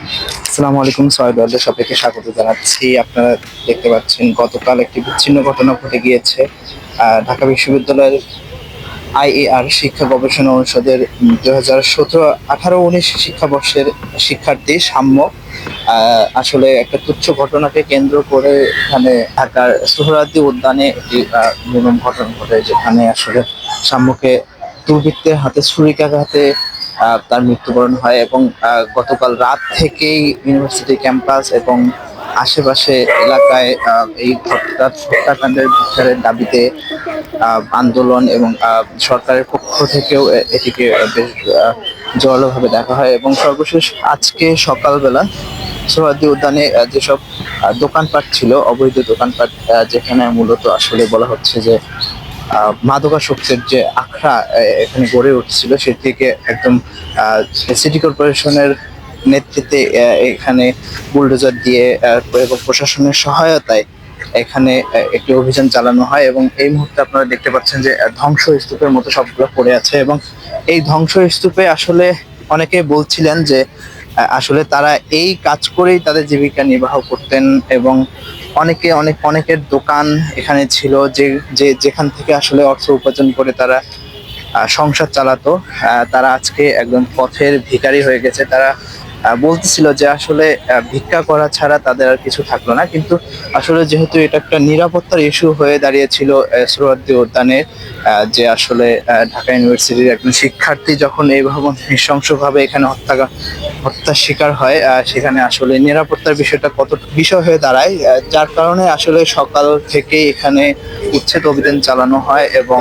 আসসালামু আলাইকুম সয়েদ ওয়ার্ল্ডের সবাইকে স্বাগত জানাচ্ছি। আপনারা দেখতে পাচ্ছেন, গতকাল একটি বিচ্ছিন্ন ঘটনা ঘটে গিয়েছে। ঢাকা বিশ্ববিদ্যালয়ের আইএআর শিক্ষা গবেষণা অনুষদের দুই হাজার সতেরো আঠারো উনিশ শিক্ষাবর্ষের শিক্ষার্থী সাম্য আসলে একটা তুচ্ছ ঘটনাকে কেন্দ্র করে এখানে ঢাকার সোহরাদি উদ্যানে একটি নির্মম ঘটনা ঘটে, যেখানে আসলে সাম্যকে দুর্বৃত্তের হাতে, ছুরিকাঘাতে তার মৃত্যুবরণ হয় এবং গতকাল রাত থেকেই ইউনিভার্সিটি ক্যাম্পাস এবং আশেপাশে এলাকায় এই হত্যা, হত্যাকাণ্ডের বিচারের দাবিতে আন্দোলন এবং সরকারের পক্ষ থেকেও এটিকে বেশ জোরালোভাবে দেখা হয় এবং সর্বশেষ আজকে সকালবেলা সোহাদি উদ্যানে যেসব দোকানপাট ছিল, অবৈধ দোকানপাট যেখানে মূলত আসলে বলা হচ্ছে যে মাদকাসক্তের যে আখড়া এখানে গড়ে উঠছিল সে থেকে একদম সিটি কর্পোরেশনের নেতৃত্বে এখানে বুলডোজার দিয়ে এবং প্রশাসনের সহায়তায় এখানে একটি অভিযান চালানো হয় এবং এই মুহূর্তে আপনারা দেখতে পাচ্ছেন যে ধ্বংস স্তূপের মতো সবগুলো পড়ে আছে এবং এই ধ্বংস স্তূপে আসলে অনেকে বলছিলেন যে আসলে তারা এই কাজ করেই তাদের জীবিকা নির্বাহ করতেন এবং অনেকে, অনেক, অনেকের দোকান এখানে ছিল যে যে, যেখান থেকে আসলে অর্থ উপার্জন করে তারা সংসার চালাতো। তারা আজকে একদম পথের ভিকারি হয়ে গেছে। তারা বলতেছিল যে আসলে ভিক্ষা করা ছাড়া তাদের আর কিছু থাকল না। কিন্তু আসলে যেহেতু এটা একটা নিরাপত্তার ইস্যু হয়ে দাঁড়িয়েছিল সুরদ্দি উদ্যানে আহ, যে আসলে ঢাকা ইউনিভার্সিটির একজন শিক্ষার্থী যখন এইভাবে নৃশংসভাবে এখানে হত্যা হত্যার শিকার হয় সেখানে আসলে নিরাপত্তার বিষয়টা কত বিষয় হয়ে দাঁড়ায় যার কারণে আসলে সকাল থেকে এখানে উচ্ছেদ অভিযান চালানো হয় এবং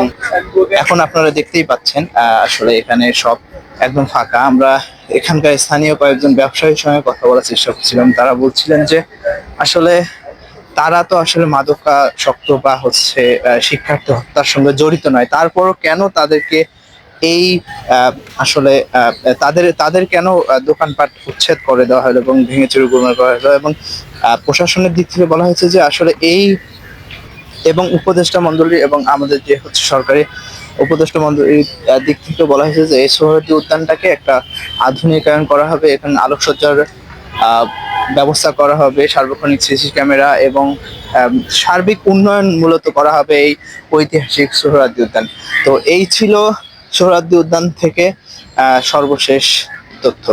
এখন আপনারা দেখতেই পাচ্ছেন আসলে এখানে সব একদম ফাঁকা। আমরা এখানকার স্থানীয় কয়েকজন ব্যবসায়ীর সঙ্গে কথা বলার চেষ্টা করছিলাম। তারা বলছিলেন যে, আসলে তারা তো আসলে মাদকা শক্ত বা হচ্ছে শিক্ষার্থী হত্যার সঙ্গে জড়িত নয়। তারপরও কেন তাদেরকে এই আসলে তাদের তাদের কেন দোকানপাট উচ্ছেদ করে দেওয়া হলো এবং ভেঙে চুরি গোলমাল করা হলো এবং প্রশাসনের দিক থেকে বলা হয়েছে যে, আসলে এই এবং উপদেষ্টা মন্ডলী এবং আমাদের যে হচ্ছে সরকারি উপদেষ্টা আহ, দিক থেকে বলা হয়েছে যে এই সোহরাদি উদ্যানটাকে একটা আধুনিকায়ন করা হবে এখানে আলোকসজ্জার ব্যবস্থা করা হবে সার্বক্ষণিক সিসি ক্যামেরা এবং সার্বিক উন্নয়ন মূলত করা হবে এই ঐতিহাসিক সোহরাদি উদ্যান। তো এই ছিল সোহরাদি উদ্যান থেকে সর্বশেষ তথ্য।